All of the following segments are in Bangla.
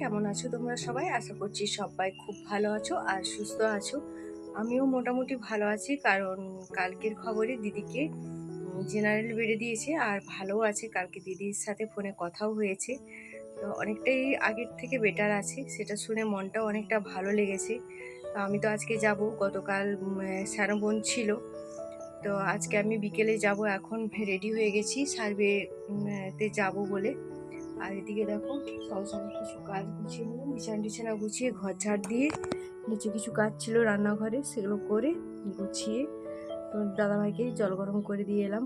কেমন আছো তোমরা সবাই? আশা করছি সবাই খুব ভালো আছো আর সুস্থ আছো। আমিও মোটামুটি ভালো আছি কারণ কালকের খবরে দিদিকে জেনারেল বেড়ে দিয়েছে আর ভালোও আছে। কালকে দিদির সাথে ফোনে কথাও হয়েছে। তো অনেকটাই আগের থেকে বেটার আছে। সেটা শুনে মনটাও অনেকটা ভালো লেগেছে। তো আমি তো আজকে যাব। গতকাল স্যারবোন ছিল। তো আজকে আমি বিকেলে যাব। এখন রেডি হয়ে গেছি। সার্ভে তে যাব বলে। আর এদিকে দেখো সব সংসারে কিছু কাজ গুছিয়ে নিলাম বিছানা টিছানা গুছিয়ে ঘর ঝাড় দিয়ে নিচে কিছু কাজ ছিল রান্নাঘরে সেগুলো করে গুছিয়ে তো দাদাভাইকে জল গরম করে দিয়ে এলাম।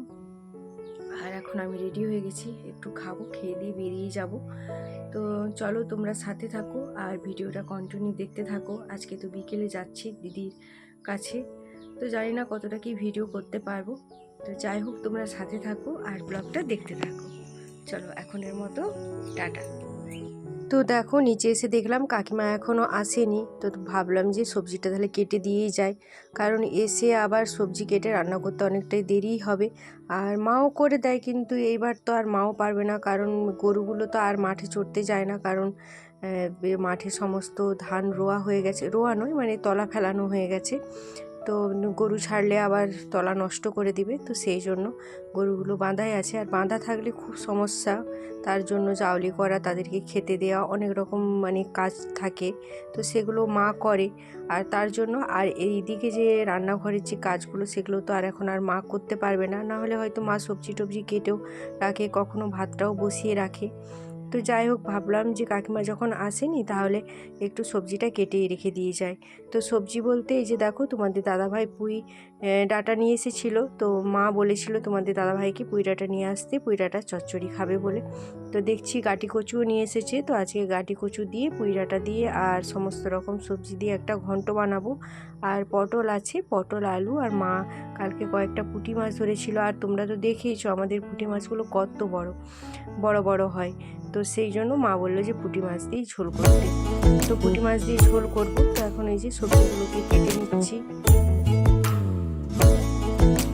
আর এখন আমি রেডি হয়ে গেছি, একটু খাব, খেয়ে দিয়ে বেরিয়ে যাব। তো চলো তোমরা সাথে থাকো আর ভিডিওটা কন্টিনিউ দেখতে থাকো। আজকে তো বিকেলে যাচ্ছি দিদির কাছে। তো জানি না কতটা কি ভিডিও করতে পারব। তো যাই হোক, তোমরা সাথে থাকো আর ব্লগটা দেখতে থাকো। চলো, এখনের মতো, টাটা। তো দেখো, নিচে এসে দেখলাম কাকিমা এখনও আসেনি। তো ভাবলাম যে সবজিটা তাহলে কেটে দিয়েই যায় কারণ এসে আবার সবজি কেটে রান্না করতে অনেকটাই দেরিই হবে। আর মাও করে দেয় কিন্তু এইবার তো আর মাও পারবে না। কারণ গরুগুলো তো আর মাঠে চড়তে যায় না। কারণ মাঠে সমস্ত ধান রোয়া হয়ে গেছে। রোয়া নয় মানে তলা ফেলানো হয়ে গেছে। তো গরু ছাড়লে আবার তলা নষ্ট করে দিবে তো সেই জন্য গরুগুলো বাঁধাই আছে। আর বাঁধা থাকলে খুব সমস্যা তার জন্য জাউলি করা তাদেরকে খেতে দেওয়া অনেক রকম মানে কাজ থাকে তো সেগুলো মা করে। আর তার জন্য আর এই দিকে যে রান্নাঘরের যে কাজগুলো সেগুলো তো আর এখন আর মা করতে পারবে না। না হলে হয়তো মা সবজি টবজি কেটেও রাখে কখনো ভাতটাও বসিয়ে রাখে। তো যাই হোক, ভাবলাম যে কাকিমা যখন আসেনি তাহলে একটু সবজিটা কেটে রেখে দিয়ে যায় তো সবজি বলতে এই যে দেখো তোমাদের দাদাভাই পুঁই ডাটা নিয়ে এসেছিল। তো মা বলেছিল তোমাদের দাদাভাইকে পুঁই ডাটা নিয়ে আসতে, পুঁই ডাটা চচ্চড়ি খাবে বলে। তো দেখছি গাটি কচুও নিয়ে এসেছে। তো আজকে গাটি কচু দিয়ে, পুঁই ডাটা দিয়ে আর সমস্ত রকম সবজি দিয়ে একটা ঘন্ট বানাবো। আর পটল আছে, পটল, আলু আর মা কালকে কয়েকটা পুঁটি মাছ ধরেছিল। আর তোমরা তো দেখেইছো আমাদের পুঁটি মাছগুলো কত বড় বড় বড় হয়। তো সেই জন্য মা বলল যে পুঁটি মাছ দিয়েই ঝোল করতে। তো পুঁটি মাছ দিয়ে ঝোল করব। তো এখন এই যে সবজিগুলোকে কেটে নিচ্ছি।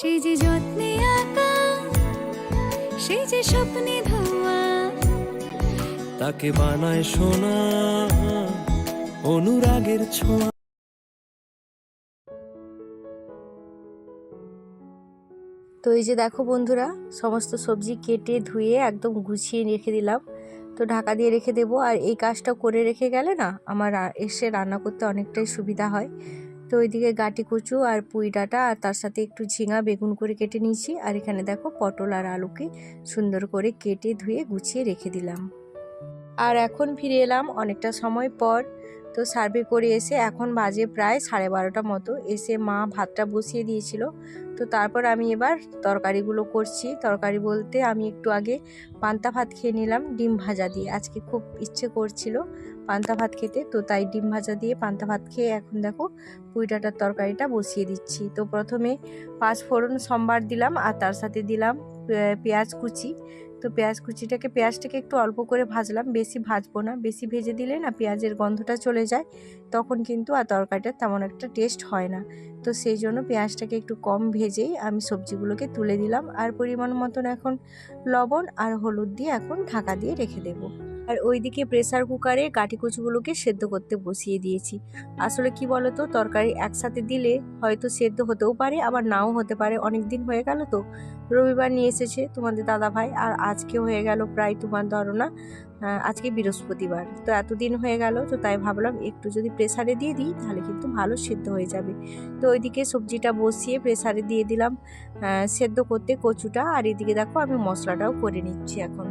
সে যে যত্নে আঁকা সে যে স্বপ্নে ধোয়া তাকে বানায় সোনা অনুরাগের ছোঁয়া। তো এই যে দেখো বন্ধুরা সমস্ত সবজি কেটে ধুয়ে একদম গুছিয়ে রেখে দিলাম। তো ঢাকা দিয়ে রেখে দেবো। আর এই কাজটা করে রেখে গেলে না আমার এসে রান্না করতে অনেকটাই সুবিধা হয়। তো ওইদিকে গাটি কচু আর পুঁই ডাঁটা আর তার সাথে একটু ঝিঙা বেগুন করে কেটে নিয়েছি। আর এখানে দেখো পটল আর আলুকে সুন্দর করে কেটে ধুয়ে গুছিয়ে রেখে দিলাম। আর এখন ফিরে এলাম অনেকটা সময় পর। তো সার্ভে করে এসে এখন বাজে প্রায় সাড়ে বারোটা মতো। এসে মা ভাতটা বসিয়ে দিয়েছিল। তো তারপর আমি এবার তরকারিগুলো করছি। তরকারি বলতে আমি একটু আগে পান্তা ভাত খেয়ে নিলাম, ডিম ভাজা দিয়ে। আজকে খুব ইচ্ছে করছিল। পান্তা ভাত খেতে। তো তাই ডিম ভাজা দিয়ে পান্তা ভাত খেয়ে এখন দেখো পুঁইডাটার তরকারিটা বসিয়ে দিচ্ছি। তো প্রথমে পাঁচ ফোড়ন সম্বার দিলাম আর তার সাথে দিলাম পেঁয়াজ কুচি। তো পেঁয়াজ কুচিটাকে, পেঁয়াজটাকে একটু অল্প করে ভাজলাম, বেশি ভাজবো না। বেশি ভেজে দিলে না পেঁয়াজের গন্ধটা চলে যায়, তখন কিন্তু আর তরকারিটা তেমন একটা টেস্ট হয় না। তো সেই জন্য পেঁয়াজটাকে একটু কম ভেজেই আমি সবজিগুলোকে তুলে দিলাম। আর পরিমাণ মতন এখন লবণ আর হলুদ দিয়ে এখন ঢাকা দিয়ে রেখে দেবো। আর ওইদিকে প্রেসার কুকারে গাঠি কচুগুলোকে সেদ্ধ করতে বসিয়ে দিয়েছি। আসলে কি বলতো, তরকারি একসাথে দিলে হয়তো সেদ্ধ হতেও পারে, আবার নাও হতে পারে। অনেক দিন হয়ে গেল তো। রবিবার নিয়ে এসেছে তোমাদের দাদা ভাই আর আজকে হয়ে গেল প্রায় তোমার ধরো না আজকে বৃহস্পতিবার। তো এতদিন হয়ে গেল, তো তাই ভাবলাম একটু যদি প্রেসারে দিয়ে দিই, তাহলে কিন্তু ভালো সেদ্ধ হয়ে যাবে। তো ওইদিকে সবজিটা বসিয়ে প্রেসারে দিয়ে দিলাম সেদ্ধ করতে কচুটা, আর এদিকে দেখো আমি মশলাটাও করে নিচ্ছি এখন।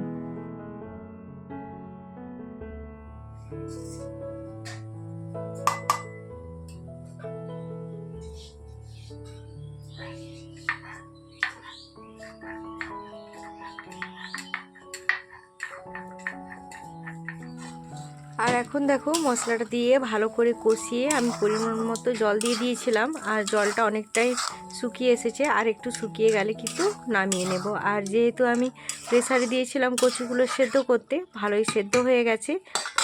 এখন দেখো মশলাটা দিয়ে ভালো করে কষিয়ে আমি পরিমাণ মতো জল দিয়ে দিয়েছিলাম, আর জলটা অনেকটাই শুকিয়ে এসেছে, আর একটু শুকিয়ে গেলে কিন্তু নামিয়ে নেব। আর যেহেতু আমি প্রেসারে দিয়েছিলাম কচুগুলো সেদ্ধ করতে, ভালোই সেদ্ধ হয়ে গেছে,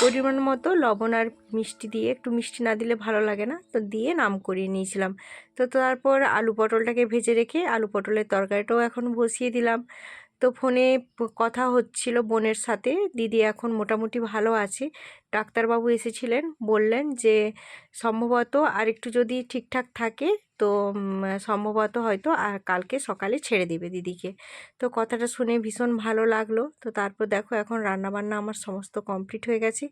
পরিমাণ মতো লবণ আর মিষ্টি দিয়ে, একটু মিষ্টি না দিলে ভালো লাগে না, তো দিয়ে নাম করিয়ে নিয়েছিলাম। তো তারপর আলু পটলটাকে ভেজে রেখে আলু পটলের তরকারিটাও এখন বসিয়ে দিলাম। তো ফোনে কথা হচ্ছিল বোনের সাথে। দিদি এখন মোটামুটি ভালো আছে। ডাক্তারবাবু এসেছিলেন, বললেন যে সম্ভবত আর একটু যদি ঠিকঠাক থাকে তো সম্ভবত হয়তো আর কালকে সকালে ছেড়ে দিবে দিদিকে। তো কথাটা শুনে ভীষণ ভালো লাগল। তো তারপর দেখো এখন রান্নাবান্না আমার সমস্ত কমপ্লিট হয়ে গেছে।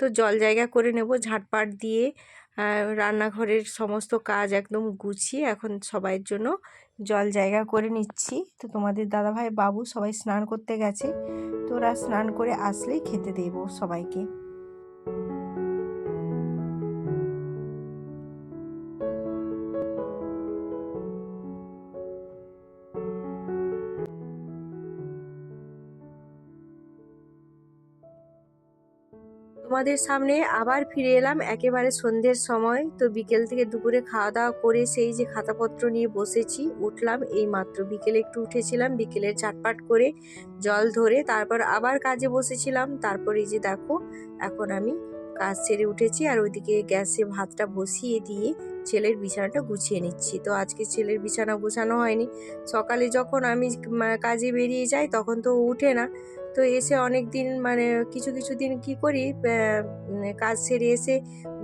তো জল জায়গা করে নেব ঝাঁটপাট দিয়ে। রান্নাঘরের সমস্ত কাজ একদম গুছিয়ে এখন সবাইয়ের জন্য জল জায়গা করে নিচ্ছি। তো তোমাদের দাদাভাই বাবু সবাই স্নান করতে গেছে। তো ওরা স্নান করে আসলেই খেতে দেব সবাইকে। তোমাদের সামনে আবার ফিরে এলাম। একেবারে সন্ধ্যের সময়, তো বিকেল থেকে দুপুরে খাওয়া দাওয়া করে সেই যে খাতাপত্র নিয়ে বসেছি, উঠলাম। এই মাত্র বিকেলে একটু উঠেছিলাম, বিকেলের চাটপাট করে জল ধরে তারপর আবার কাজে বসেছিলাম। তারপর এই যে দেখো, এখন আমি কাজ সেরে উঠেছি আর ওইদিকে গ্যাসে ভাতটা বসিয়ে দিয়ে ছেলের বিছানাটা গুছিয়ে নিচ্ছি। তো আজকে ছেলের বিছানা গোছানো হয়নি। সকালে যখন আমি কাজে বেরিয়ে যাই তখন তো উঠে না। তো এসে অনেক দিন মানে কিছু কিছু দিন কি করি কাজ সেরে এসে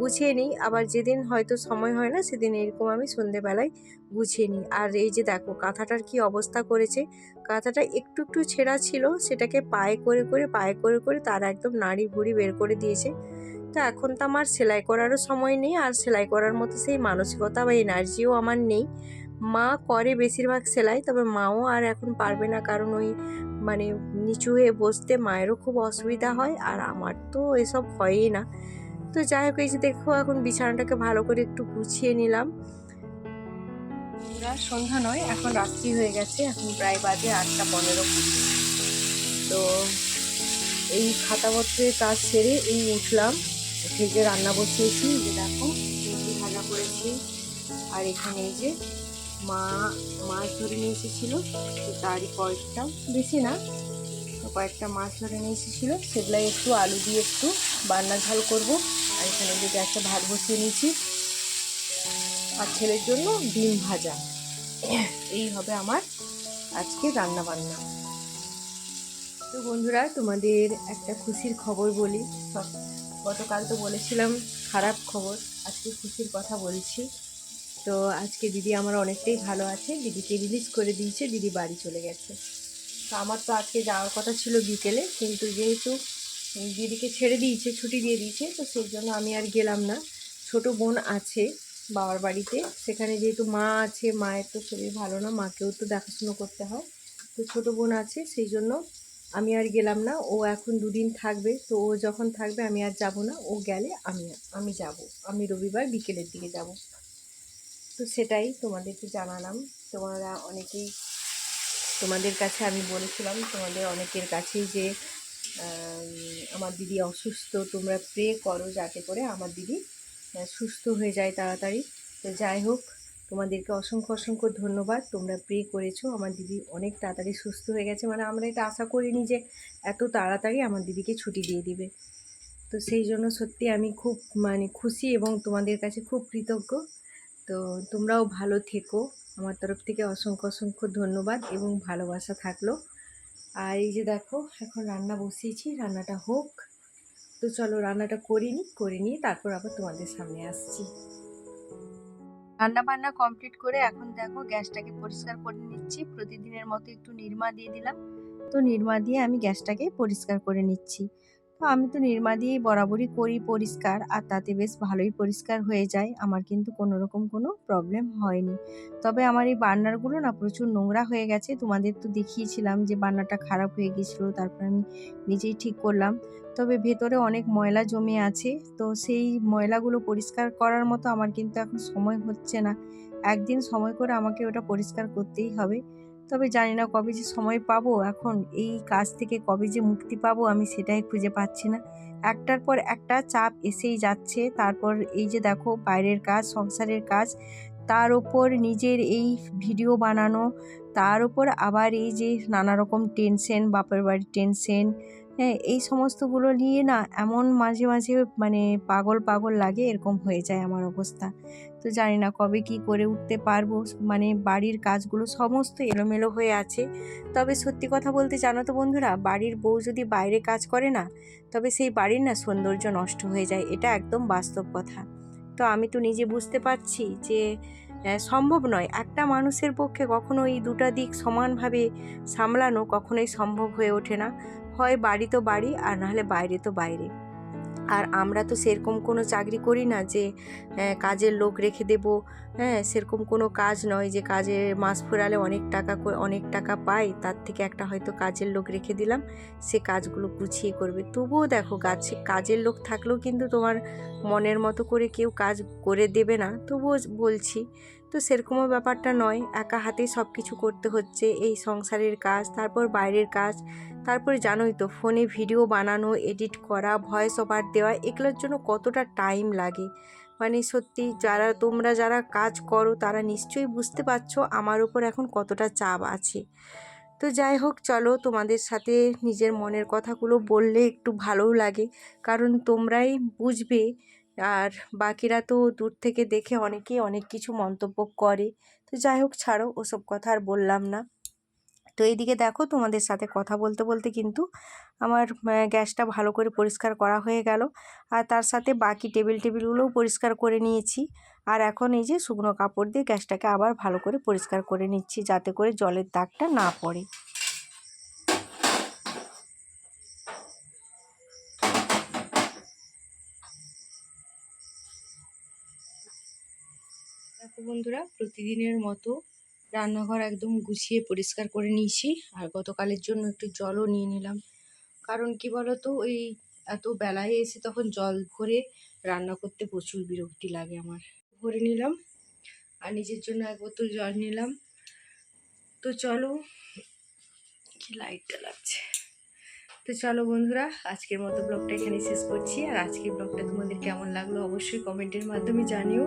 গুছিয়ে নিই। আবার যেদিন হয়তো সময় হয় না সেদিন এরকম আমি সন্ধেবেলায় গুছিয়ে নিই। আর এই যে দেখো কাঁথাটার কি অবস্থা করেছে। কাঁথাটা একটু একটু ছেঁড়া ছিল। সেটাকে পায়ে করে করে, পায়ে করে করে তার একদম নাড়ি ভুড়ি বের করে দিয়েছে। তো এখন তো আমার সেলাই করারও সময় নেই, আর সেলাই করার মতো সেই মানসিকতা বা এনার্জিও আমার নেই। মা করে বেশিরভাগ সেলাই, তবে মাও আর এখন পারবে না কারণ ওই মানে নিচু হয়ে বসতে মায়েরও খুব অসুবিধা হয়, আর আমার তো এসব হয়ই না। তো যাই হোক, এই যে দেখো এখন বিছানাটাকে ভালো করে একটু গুছিয়ে নিলাম। সন্ধ্যা নয়, এখন রাত্রি হয়ে গেছে, এখন প্রায় বাজে আটটা পনেরো। তো এই খাতাপত্রের কাজ সেরে এই উঠলাম। যে রান্না বসিয়েছি যে দেখো সবজি ভাজা করেছি। আর এখানে এই যে মা, মাছ ধরে নিয়ে এসেছিল, তো তারই কয়েকটা, বেশি না, তো কয়েকটা মাছ ধরে নিয়ে এসেছিল। সেগুলাই একটু আলু দিয়ে একটু বান্না ঝাল করব। আর এখানে যে গ্যাসে ভাত বসিয়ে নিয়েছি। আর ছেলের জন্য ডিম ভাজা। এই হবে আমার আজকে রান্না বান্না। তো বন্ধুরা, তোমাদের একটা খুশির খবর বলি। সব- গতকাল তো বলেছিলাম, খারাপ খবর। আজকে খুশির কথা বলছি। তো আজকে দিদি আমার অনেকটাই ভালো আছে। দিদিকে রিলিজ করে দিয়েছে, দিদি বাড়ি চলে গেছে। তো আমার তো আজকে যাওয়ার কথা ছিল বিকেলে, কিন্তু যেহেতু দিদিকে ছেড়ে দিয়েছে, ছুটি দিয়ে দিয়েছে, তো সেই জন্য আমি আর গেলাম না। ছোট বোন আছে বাবার বাড়িতে, সেখানে যেহেতু মা আছে, মায়ের তো শরীর ভালো না, মাকেও তো দেখাশুনো করতে হয়। তো ছোটো বোন আছে, সেই জন্য আমি আর গেলাম না, ও এখন দুদিন থাকবে, তো ও যখন থাকবে আমি আর যাব না, ও গেলে আমি আমি যাব, আমি রবিবার বিকেলের দিকে যাব। তো সেটাই তোমাদেরকে জানালাম, তোমরা অনেকেই, তোমাদের কাছে আমি বলেছিলাম, তোমাদের অনেকের কাছেই যে আমার দিদি অসুস্থ, তোমরা প্রে করো যাতে করে আমার দিদি সুস্থ হয়ে যায় তাড়াতাড়ি। তো যাই হোক তোমাদেরকে অসংখ্য অসংখ্য ধন্যবাদ। তোমরা প্রে করেছ। আমার দিদি অনেক তাড়াতাড়ি সুস্থ হয়ে গেছে। মানে আমরা এটা আশা করিনি যে এত তাড়াতাড়ি আমার দিদিকে ছুটি দিয়ে দিবে। তো সেই জন্য সত্যি আমি খুব মানে খুশি এবং তোমাদের কাছে খুব কৃতজ্ঞ। তো তোমরাও ভালো থেকো। আমার তরফ থেকে অসংখ্য অসংখ্য ধন্যবাদ এবং ভালোবাসা থাকল। আর এই যে দেখো, এখন রান্না বসিয়েছি। রান্নাটা হোক। তো চলো রান্নাটা করে নিই করে নিয়ে তারপর আবার তোমাদের সামনে আসছি। রান্না বান্না কমপ্লিট করে এখন দেখো গ্যাসটাকে পরিষ্কার করে নিচ্ছি। প্রতিদিনের মতো একটু নির্মা দিয়ে দিলাম। তো নির্মা দিয়ে আমি গ্যাসটাকে পরিষ্কার করে নিচ্ছি। তো আমি তো নির্মা দিয়েই বরাবরই করি পরিষ্কার, আর তাতে বেশ ভালোই পরিষ্কার হয়ে যায়। আমার কিন্তু কোনো রকম কোনো প্রবলেম হয়নি। তবে আমার এই বার্নারগুলো না প্রচুর নোংরা হয়ে গেছে। তোমাদের তো দেখিয়েছিলাম যে বার্নারটা খারাপ হয়ে গিয়েছিল তারপর আমি নিজেই ঠিক করলাম। তবে ভেতরে অনেক ময়লা জমে আছে, তো সেই ময়লাগুলো পরিষ্কার করার মতো আমার কিন্তু এখন সময় হচ্ছে না। একদিন সময় করে আমাকে ওটা পরিষ্কার করতেই হবে। তবে জানি না কবে যে সময় পাবো। এখন এই কাজ থেকে কবে যে মুক্তি পাবো আমি সেটাই খুঁজে পাচ্ছি না। একটার পর একটা চাপ এসেই যাচ্ছে। তারপর এই যে দেখো বাইরের কাজ, সংসারের কাজ, তার ওপর নিজের এই ভিডিও বানানো, তার ওপর আবার এই যে নানা রকম টেনশন বাপের বাড়ির টেনশন হ্যাঁ এই সমস্তগুলো নিয়ে না এমন মাঝে মাঝে মানে পাগল পাগল লাগে এরকম হয়ে যায় আমার অবস্থা। তো জানি না কবে কি করে উঠতে পারব মানে বাড়ির কাজগুলো সমস্ত এলোমেলো হয়ে আছে। তবে সত্যি কথা বলতে জানো তো বন্ধুরা, বাড়ির বউ যদি বাইরে কাজ করে না, তবে সেই বাড়ির না সৌন্দর্য নষ্ট হয়ে যায়, এটা একদম বাস্তব কথা। তো আমি তো নিজে বুঝতে পারছি যে সম্ভব নয়। একটা মানুষের পক্ষে কখনো এই দুটা দিক সমানভাবে সামলানো কখনোই সম্ভব হয়ে ওঠে না। হয় বাড়ি তো বাড়ি, আর নাহলে বাইরে তো বাইরে। আর আমরা তো সেরকম কোনো চাকরি করি না যে আহ, কাজের লোক রেখে দেব। হ্যাঁ সেরকম কোনো কাজ নয় যে কাজে মাস ফুরালে অনেক টাকা অনেক টাকা পাই তার থেকে একটা হয়তো কাজের লোক রেখে দিলাম সে কাজগুলো গুছিয়ে করবে। তবুও দেখো কাছে কাজের লোক থাকলেও কিন্তু তোমার মনের মতো করে কেউ কাজ করে দেবে না। তবুও বলছি তো সেরকমও ব্যাপারটা নয়। একা হাতেই সব কিছু করতে হচ্ছে। এই সংসারের কাজ, তারপর বাইরের কাজ, তারপরে জানোই তো, ফোনে ভিডিও বানানো, এডিট করা, ভয়েস ওভার দেওয়া, এগুলোর জন্য কতটা টাইম লাগে। মানে সত্যি যারা, তোমরা যারা কাজ করো, তারা নিশ্চয়ই বুঝতে পারছ আমার উপর এখন কতটা চাপ আছে। তো যাই হোক, চলো তোমাদের সাথে নিজের মনের কথাগুলো বললে একটু ভালোও লাগে। কারণ তোমরাই বুঝবে আর বাকিরা তো দূর থেকে দেখে অনেকেই অনেক কিছু মন্তব্য করে। তো যাই হোক ছাড়ো, ওসব কথা আর বললাম না। তো এইদিকে দেখো, তোমাদের সাথে কথা বলতে বলতে কিন্তু আমার গ্যাসটা ভালো করে পরিষ্কার করা হয়ে গেল। আর তার সাথে বাকি টেবিল টেবিলগুলোও পরিষ্কার করে নিয়েছি। আর এখন এই যে শুকনো কাপড় দিয়ে গ্যাসটাকে আবার ভালো করে পরিষ্কার করে নিচ্ছি, যাতে করে জলের দাগটা না পড়ে। দেখো বন্ধুরা, প্রতিদিনের মতো রান্নাঘর একদম গুছিয়ে পরিষ্কার করে নিয়েছি আর গতকালের জন্য একটু জলও নিয়ে নিলাম। কারণ কি বলো তো ওই এত বেলায় এসে তখন জল ভরে রান্না করতে প্রচুর বিরক্তি লাগে আমার। ভরে নিলাম আর নিজের জন্য এক বোতল জল নিলাম। তো চলো, কি লাইটটা লাগছে? তো চলো বন্ধুরা, আজকের মতো ব্লগটা এখানে শেষ করছি। আর আজকের ব্লগটা তোমাদের কেমন লাগল অবশ্যই কমেন্টের মাধ্যমে জানিও।